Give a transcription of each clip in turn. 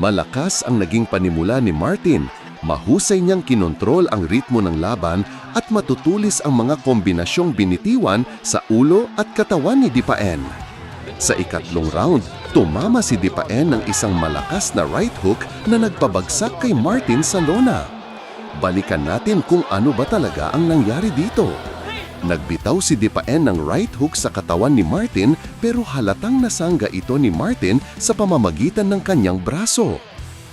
Malakas ang naging panimula ni Martin. Mahusay niyang kinontrol ang ritmo ng laban at matutulis ang mga kombinasyong binitiwan sa ulo at katawan ni Dipaen. Sa ikatlong round, tumama si Dipaen ng isang malakas na right hook na nagpabagsak kay Martin sa lona. Balikan natin kung ano ba talaga ang nangyari dito. Nagbitaw si Dipaen ng right hook sa katawan ni Martin pero halatang nasangga ito ni Martin sa pamamagitan ng kanyang braso.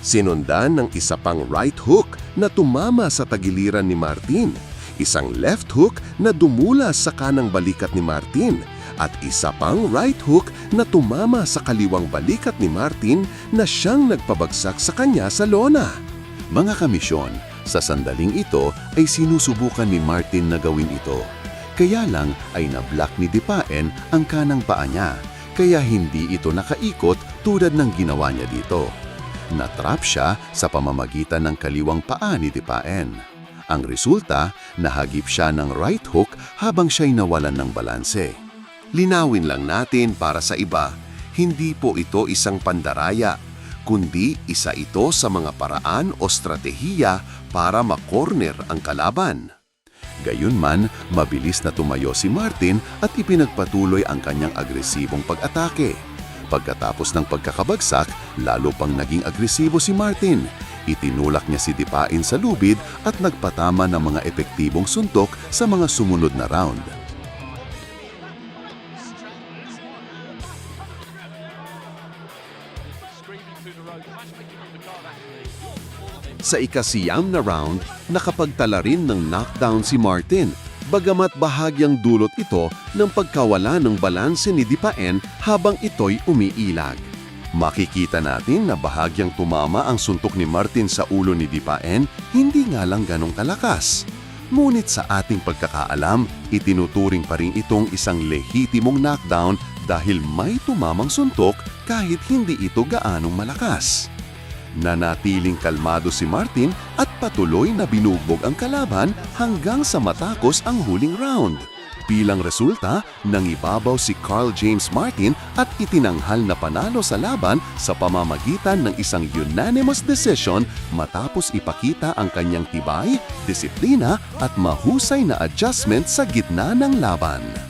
Sinundan ng isa pang right hook na tumama sa tagiliran ni Martin, isang left hook na dumula sa kanang balikat ni Martin, at isa pang right hook na tumama sa kaliwang balikat ni Martin na siyang nagpabagsak sa kanya sa lona. Mga kamisyon, sa sandaling ito ay sinusubukan ni Martin na gawin ito. Kaya lang ay nablock ni Dipaen ang kanang paa niya, kaya hindi ito nakaikot tulad ng ginawa niya dito. Natrap siya sa pamamagitan ng kaliwang paa ni Dipaen. Ang resulta, nahagip siya ng right hook habang siya'y nawalan ng balanse. Linawin lang natin para sa iba, hindi po ito isang pandaraya, kundi isa ito sa mga paraan o stratehiya para makorner ang kalaban. Gayunman, mabilis na tumayo si Martin at ipinagpatuloy ang kanyang agresibong pag-atake. Pagkatapos ng pagkakabagsak, lalo pang naging agresibo si Martin. Itinulak niya si Dipain sa lubid at nagpatama ng mga epektibong suntok sa mga sumunod na round. Sa ikasiyam na round, nakapagtala rin ng knockdown si Martin, bagamat bahagyang dulot ito ng pagkawala ng balanse ni Dipaen habang ito'y umiilag. Makikita natin na bahagyang tumama ang suntok ni Martin sa ulo ni Dipaen, hindi nga lang ganong kalakas. Ngunit sa ating pagkakaalam, itinuturing pa rin itong isang lehitimong knockdown dahil may tumamang suntok kahit hindi ito gaanong malakas. Nanatiling kalmado si Martin at patuloy na binugbog ang kalaban hanggang sa matapos ang huling round. Bilang resulta, nangibabaw si Carl James Martin at itinanghal na panalo sa laban sa pamamagitan ng isang unanimous decision matapos ipakita ang kanyang tibay, disiplina at mahusay na adjustment sa gitna ng laban.